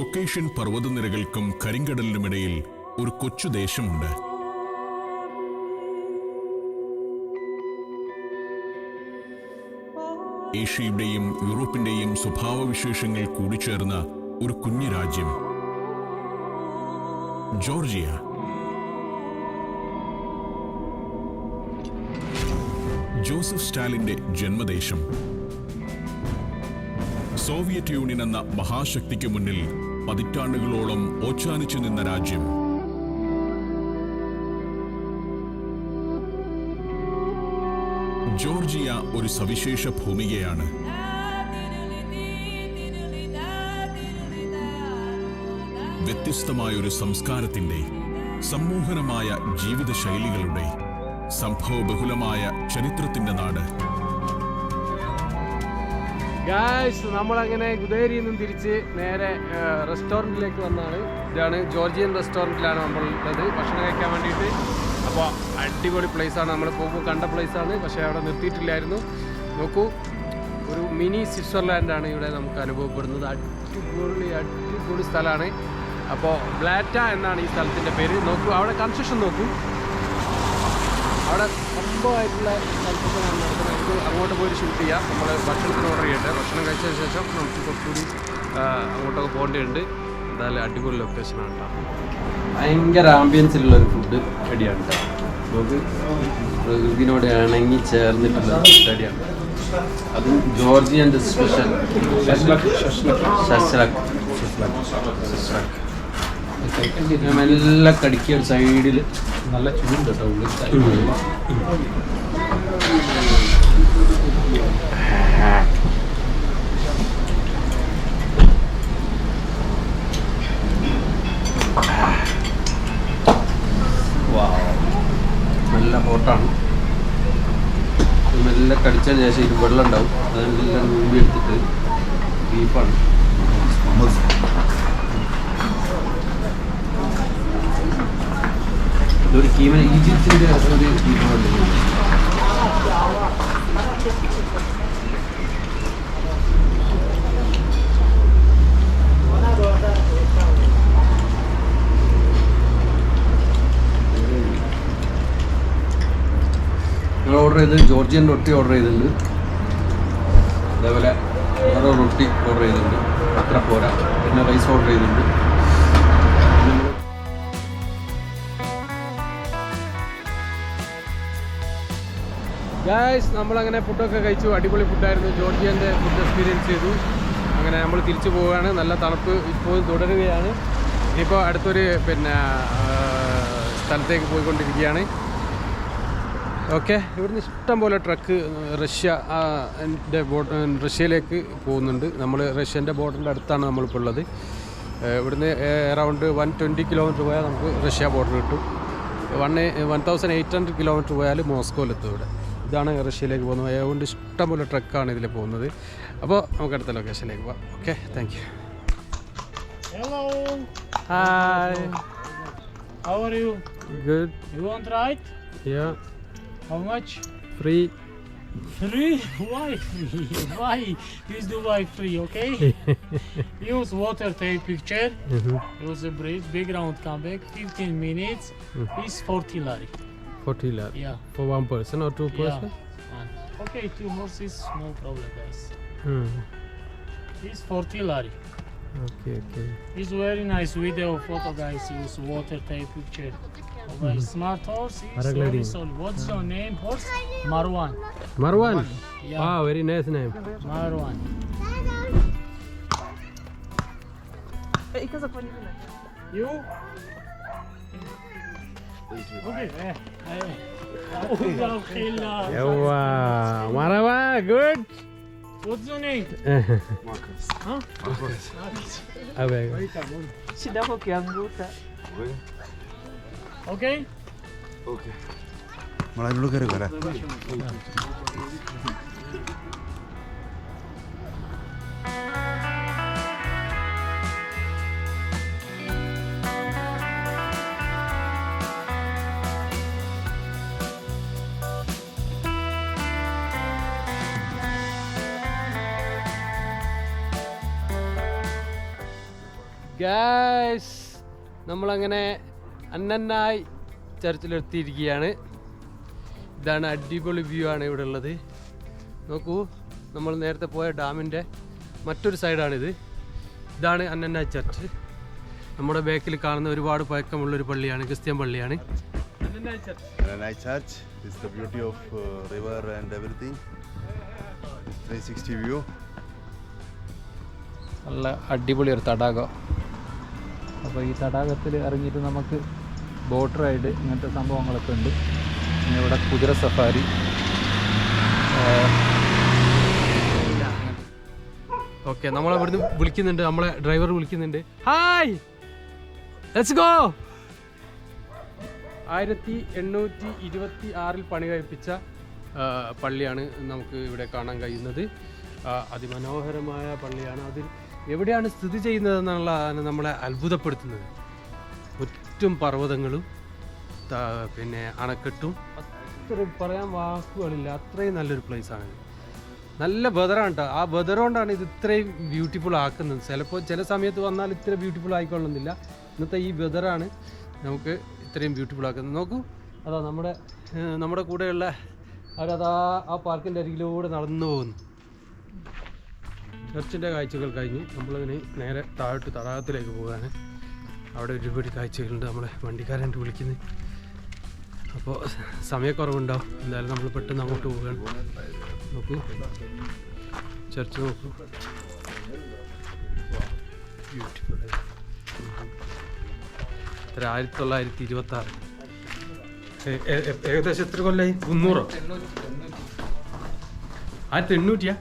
Caucasian പർവതനിരകൾക്കും കരിങ്കടലിനുമിടയിൽ ഒരു കൊച്ചു ദേശമുണ്ട്. ഏഷ്യയുടെയും യൂറോപ്പിന്റെയും സ്വഭാവവിശേഷങ്ങൾ കൂടിച്ചേർന്ന ഒരു കുഞ്ഞു രാജ്യം. ജോർജിയ. ജോസഫ് സ്റ്റാലിന്റെ ജന്മദേശം. സോവിയറ്റ് യൂണിയൻ എന്ന മഹാശക്തിക്ക് മുന്നിൽ പതിറ്റാണ്ടുകളോളം ഓച്ചാനിച്ചു നിന്ന രാജ്യം. ജോർജിയ ഒരു സവിശേഷ ഭൂമികയാണ്. വ്യത്യസ്തമായ ഒരു സംസ്കാരത്തിന്റെ സമ്മോഹനമായ ജീവിതശൈലികളുടെ സംഭവബഹുലമായ ചരിത്രത്തിന്റെ നാട്. ഗായ്സ് നമ്മളങ്ങനെ ഗുദേരിയിൽ നിന്നും തിരിച്ച് നേരെ റെസ്റ്റോറന്റിലേക്ക് വന്നാണ്. ഇതാണ് ജോർജിയൻ റെസ്റ്റോറന്റിലാണ് നമ്മളുള്ളത് ഭക്ഷണം കഴിക്കാൻ വേണ്ടിയിട്ട്. അപ്പോൾ അടിപൊളി പ്ലേസാണ് നമ്മൾ പോകുമ്പോൾ കണ്ട പ്ലേസാണ് പക്ഷേ അവിടെ നിർത്തിയിട്ടില്ലായിരുന്നു. നോക്കൂ ഒരു മിനി സ്വിറ്റ്സർലാൻഡാണ് ഇവിടെ നമുക്ക് അനുഭവപ്പെടുന്നത്. അടിപൊളി അടിപൊളി സ്ഥലമാണ്. അപ്പോൾ ബ്ലാറ്റ എന്നാണ് ഈ സ്ഥലത്തിന്റെ പേര്. നോക്കൂ അവിടെ കൺസ്ട്രക്ഷൻ നോക്കൂ. അവിടെ സംഭവമായിട്ടുള്ള നടക്കുന്നത് നമുക്ക് അങ്ങോട്ട് പോയി ഷൂട്ട് ചെയ്യാം. നമ്മൾ ഭക്ഷണത്തിന് ഓർഡർ ചെയ്യട്ടെ. ഭക്ഷണം കഴിച്ചതിന് ശേഷം നമുക്ക് കുറച്ചുകൂടി അങ്ങോട്ടൊക്കെ പോകേണ്ടതുണ്ട്. എന്തായാലും അടിപൊളി ലൊക്കേഷനാണ് കേട്ടോ. ഭയങ്കര ആംബിയൻസിലുള്ള ഒരു ഫുഡ് റെഡിയാണ് കേട്ടോ നമുക്ക് പ്രകൃതിനോട് ഇണങ്ങി ചേർന്നിട്ടുള്ള റെഡിയാണ് അതും ജോർജിയന്റെ സ്പെഷ്യൽ ശസ്ലക് മെല്ലെ കടിക്കുക ഒരു സൈഡിൽ നല്ല ചൂട് കേട്ടോ ഉള്ളിൽ നല്ല ഹോട്ടാണ് മെല്ലെ കടിച്ചതിന് ശേഷം ഇത് വെള്ളം ഉണ്ടാവും. അതെല്ലാം നൂമ്പി എടുത്തിട്ട് ബീഫാണ് ഇതൊരു കീമൻ ഈജിപ്തിന്റെ കീമനുണ്ട് ഞങ്ങൾ ഓർഡർ ചെയ്ത് ജോർജിയൻ റൊട്ടി ഓർഡർ ചെയ്തിട്ടുണ്ട്. അതേപോലെ വേറെ റൊട്ടി ഓർഡർ ചെയ്തിട്ടുണ്ട്. അത്ര പോരാ. പിന്നെ റൈസ് ഓർഡർ ചെയ്തിട്ടുണ്ട്. ഗായ്സ് നമ്മളങ്ങനെ ഫുഡൊക്കെ കഴിച്ചു. അടിപൊളി ഫുഡായിരുന്നു ജോർജിയന്റെ ഫുഡ് എക്സ്പീരിയൻസ് ചെയ്തു. അങ്ങനെ നമ്മൾ തിരിച്ചു പോവുകയാണ്. നല്ല തണുപ്പ് ഇപ്പോഴും തുടരുകയാണ്. ഇനിയിപ്പോൾ അടുത്തൊരു പിന്നെ സ്ഥലത്തേക്ക് പോയിക്കൊണ്ടിരിക്കുകയാണ്. ഓക്കെ ഇവിടുന്ന് ഇഷ്ടം പോലെ ട്രക്ക് റഷ്യ എന്റെ ന്റെ റഷ്യയിലേക്ക് പോകുന്നുണ്ട്. നമ്മൾ റഷ്യന്റെ ബോർഡറിന്റെ അടുത്താണ് നമ്മളിപ്പോൾ ഉള്ളത്. ഇവിടുന്ന് അറൗണ്ട് വൺ ട്വന്റി കിലോമീറ്റർ പോയാൽ നമുക്ക് റഷ്യ ബോർഡർ കിട്ടും. One one thousand eight hundred kilometre പോയാൽ മോസ്കോയിലെത്തും ഇവിടെ. ഇതാണ് റഷ്യയിലേക്ക് പോകുന്നത് അതുകൊണ്ട് ഇഷ്ടംപോലെ ട്രക്കാണ് ഇതിൽ പോകുന്നത് അപ്പോൾ നമുക്ക് അടുത്ത ലൊക്കേഷനിലേക്ക് പോവാം okay thank you Hello, hi how are you? Good You want ride? Yeah How much? Free Free? Why free? Why? Do why free, okay? Use water take picture. Mm -hmm. Use a bridge, big round come back. 15 minutes. Is 40 lari. 40 lakh. Yeah. For one person or two person? Yeah. Okay two horses no problem guys. Hmm. this 40 lari. Okay okay. It's very nice video photo guys use water take picture. Of a hmm. smart horse Paragliding. Sorry, what's your hmm. name horse? Marwan. Marwan? Yeah. wow very nice name. Marwan. You? Yawa. Marhaba. Good. What's your name? Marcus. Huh? Marcus. Okay. She double kianguta. Okay? Okay. मलाई लुकेर गएर guys നമ്മളങ്ങനെ അന്നന്നായി ചർച്ചിലെത്തിയിരിക്കുകയാണ്. ഇതാണ് അടിപൊളി view ആണ് ഇവിടെ ഉള്ളത് നോക്കൂ നമ്മൾ നേരത്തെ പോയ ഡാമിന്റെ മറ്റൊരു സൈഡാണിത്. ഇതാണ് അന്നന്നായി ചർച്ച്. നമ്മുടെ ബാക്കിൽ കാണുന്ന ഒരുപാട് പഴക്കമുള്ളൊരു പള്ളിയാണ് ക്രിസ്ത്യൻ പള്ളിയാണ്. അന്നന്നായി church. Ranai Church is the beauty of uh, river and everything. It's 360 view. നല്ല അടിപൊളി ഒരു തടാകം. അപ്പോൾ ഈ തടാകത്തിൽ ഇറങ്ങിയിട്ട് നമുക്ക് ബോട്ട് റൈഡ് ഇങ്ങനത്തെ സംഭവങ്ങളൊക്കെ ഉണ്ട്. പിന്നെ ഇവിടെ കുതിര സഫാരി. ഓക്കെ നമ്മളെ ഇവിടുന്ന് വിളിക്കുന്നുണ്ട്. നമ്മളെ ഡ്രൈവർ വിളിക്കുന്നുണ്ട്. ഹായ് ലെറ്റ്സ് ഗോ ആയിരത്തി എണ്ണൂറ്റി ഇരുപത്തി ആറിൽ പണി കഴിപ്പിച്ച പള്ളിയാണ് നമുക്ക് ഇവിടെ കാണാൻ കഴിയുന്നത്. അതിമനോഹരമായ പള്ളിയാണ്. അതിൽ എവിടെയാണ് സ്ഥിതി ചെയ്യുന്നതെന്നുള്ളതാണ് നമ്മളെ അത്ഭുതപ്പെടുത്തുന്നത്. ഒറ്റും പർവതങ്ങളും പിന്നെ അണക്കെട്ടും അത്രയും പറയാൻ വാക്കുകളില്ല. അത്രയും നല്ലൊരു പ്ലേസ് ആണ്. നല്ല ബദറാണ് കേട്ടോ ആ വെതറുകൊണ്ടാണ് ഇത് ഇത്രയും ബ്യൂട്ടിഫുൾ ആക്കുന്നത്. ചിലപ്പോൾ ചില സമയത്ത് വന്നാൽ ഇത്ര ബ്യൂട്ടിഫുൾ ആയിക്കൊള്ളുന്നില്ല. ഇന്നത്തെ ഈ വെതറാണ് നമുക്ക് ഇത്രയും ബ്യൂട്ടിഫുൾ ആക്കുന്നത്. നോക്കൂ. അതാ നമ്മുടെ നമ്മുടെ കൂടെയുള്ള അവരതാ ആ പാർക്കിന്റെ അരികിലൂടെ നടന്നു പോകുന്നു. ചർച്ചിന്റെ കാഴ്ചകൾ കഴിഞ്ഞ് നമ്മളതിന് നേരെ താഴോട്ട് തടാകത്തിലേക്ക് പോകാൻ അവിടെ ഒരുപാട് കാഴ്ചകളുണ്ട് നമ്മളെ വണ്ടിക്കാരായിട്ട് വിളിക്കുന്നത്. അപ്പോൾ സമയക്കുറവുണ്ടാവും എന്തായാലും നമ്മൾ പെട്ടെന്ന് അങ്ങോട്ട് പോകാൻ നോക്കൂ. ചർച്ച് നോക്കൂ. ബ്യൂട്ടിഫുൾ ആയിരത്തി തൊള്ളായിരത്തി ഇരുപത്തി ആറ് ഏകദേശം എത്ര കൊല്ലായി? മുന്നൂറോ? ആയിരത്തി എണ്ണൂറ്റിയാ?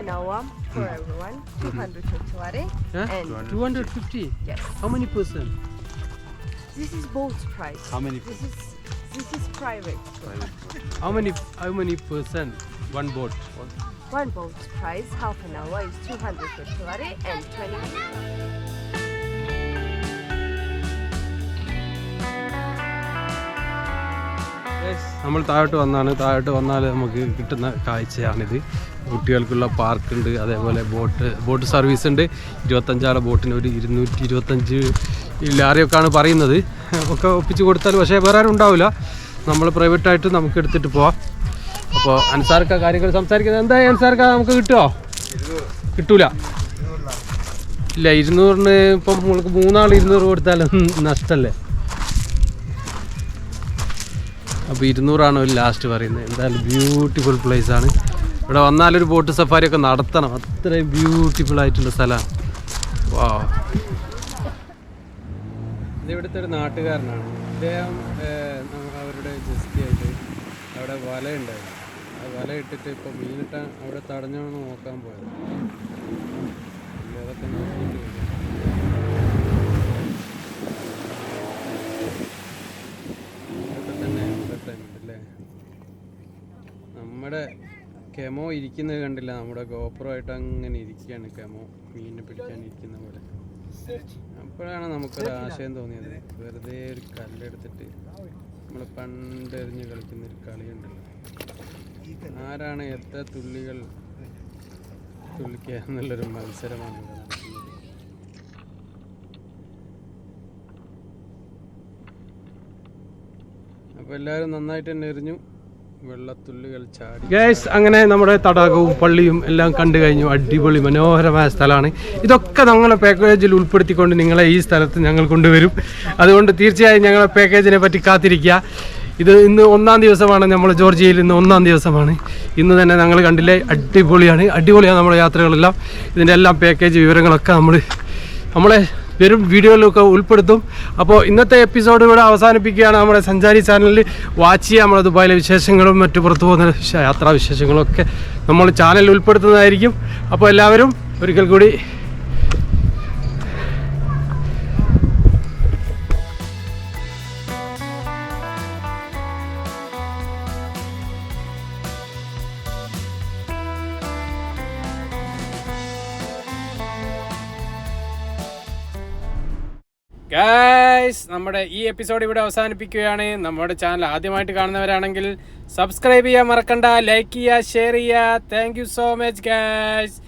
An hour for everyone, 250 lari. Huh? And 250 yes, how many person this is boat price. How many This is this is private. how many how many person one boat One boat price, half an hour is 250 lari and 20 minutes. നമ്മൾ താഴോട്ട് വന്നാണ് താഴോട്ട് വന്നാൽ നമുക്ക് കിട്ടുന്ന കാഴ്ചയാണിത് കുട്ടികൾക്കുള്ള പാർക്കുണ്ട് അതേപോലെ boat boat service ഉണ്ട്. ഇരുപത്തഞ്ചാറ് ബോട്ടിന് ഒരു ഇരുന്നൂറ്റി ഇരുപത്തഞ്ച് ലാറിയൊക്കെയാണ് പറയുന്നത്. ഒക്കെ ഒപ്പിച്ച് കൊടുത്താൽ പക്ഷേ വേറെ ആരും ഉണ്ടാവില്ല. നമ്മൾ പ്രൈവറ്റായിട്ട് നമുക്ക് എടുത്തിട്ട് പോവാം. അപ്പോൾ അൻസാർക്ക കാര്യങ്ങൾ സംസാരിക്കുന്നത് എന്താ അൻസാർക്ക? നമുക്ക് കിട്ടുമോ കിട്ടൂല. ഇല്ല ഇരുന്നൂറിന് ഇപ്പം നമ്മൾക്ക് മൂന്നാൾ ഇരുന്നൂറ് കൊടുത്താൽ നഷ്ടമല്ലേ അപ്പോൾ ഇരുന്നൂറാണ് ഒരു ലാസ്റ്റ് പറയുന്നത്. എന്തായാലും ബ്യൂട്ടിഫുൾ പ്ലേസ് ആണ്. ഇവിടെ വന്നാലൊരു ബോട്ട് സഫാരി ഒക്കെ നടത്തണം. അത്രയും ബ്യൂട്ടിഫുൾ ആയിട്ടുള്ള സ്ഥലമാണ് വാ ഇവിടുത്തെ ഒരു നാട്ടുകാരനാണ്. ഇദ്ദേഹം അവരുടെ ജസ്റ്റിയായിട്ട് അവിടെ വല ഉണ്ടായിരുന്നു. ആ വല ഇട്ടിട്ട് ഇപ്പോൾ മീനിട്ടാൻ അവിടെ തടഞ്ഞോന്ന് നോക്കാൻ പോയത്. അതൊക്കെ നോക്കിയിട്ട് നമ്മുടെ കെമോ ഇരിക്കുന്നത് കണ്ടില്ല. നമ്മുടെ ഗോപ്രോ ആയിട്ട് അങ്ങനെ ഇരിക്കുകയാണ് കെമോ. മീനിനെ പിടിക്കാൻ ഇരിക്കുന്ന പോലെ. അപ്പോഴാണ് നമുക്കൊരു ആശയം തോന്നിയത്. വെറുതെ ഒരു കല്ലെടുത്തിട്ട് നമ്മൾ പണ്ടെറിഞ്ഞ് കളിക്കുന്ന ഒരു കളിയുണ്ടല്ലോ ആരാണ് എത്ര തുള്ളികൾ തുള്ളിക്കുക എന്നുള്ളൊരു മത്സരമാണ് അപ്പോൾ എല്ലാവരും നന്നായിട്ട് തന്നെ എറിഞ്ഞു. വെള്ളത്തുള്ളികൾ ചാടി ഗൈസ് അങ്ങനെ നമ്മുടെ തടാകവും പള്ളിയും എല്ലാം കണ്ടു കഴിഞ്ഞു. അടിപൊളി മനോഹരമായ സ്ഥലമാണ്. ഇതൊക്കെ ഞങ്ങളെ പാക്കേജിൽ ഉൾപ്പെടുത്തിക്കൊണ്ട് നിങ്ങളെ ഈ സ്ഥലത്ത് ഞങ്ങൾ കൊണ്ടുവരും. അതുകൊണ്ട് തീർച്ചയായും ഞങ്ങളെ പാക്കേജിനെ പറ്റി കാത്തിരിക്കുക. ഇത് ഇന്ന് ഒന്നാം ദിവസമാണ്. നമ്മൾ ജോർജിയയിൽ ഇന്ന് ഒന്നാം ദിവസമാണ്. ഇന്ന് തന്നെ ഞങ്ങൾ കണ്ടില്ലേ അടിപൊളിയാണ്. അടിപൊളിയാണ് നമ്മുടെ യാത്രകളെല്ലാം. ഇതിന്റെ എല്ലാം പാക്കേജ് വിവരങ്ങളൊക്കെ നമ്മൾ നമ്മളെ വരും വീഡിയോയിലൊക്കെ ഉൾപ്പെടുത്തും. അപ്പോൾ ഇന്നത്തെ എപ്പിസോഡ് ഇവിടെ അവസാനിപ്പിക്കുകയാണ്. നമ്മുടെ സഞ്ചാരി ചാനലിൽ വാച്ച് ചെയ്യുക നമ്മുടെ ദുബായിലെ വിശേഷങ്ങളും മറ്റു പുറത്തു പോകുന്ന യാത്രാ വിശേഷങ്ങളും ഒക്കെ നമ്മൾ ചാനലിൽ ഉൾപ്പെടുത്തുന്നതായിരിക്കും. അപ്പോൾ എല്ലാവരും ഒരിക്കൽ കൂടി ഗായ്സ് നമ്മുടെ ഈ എപ്പിസോഡ് ഇവിടെ അവസാനിപ്പിക്കുകയാണ്. നമ്മുടെ ചാനൽ ആദ്യമായിട്ട് കാണുന്നവരാണെങ്കിൽ സബ്സ്ക്രൈബ് ചെയ്യാൻ മറക്കണ്ട ലൈക്ക് ചെയ്യുക ഷെയർ ചെയ്യുക. Thank so much guys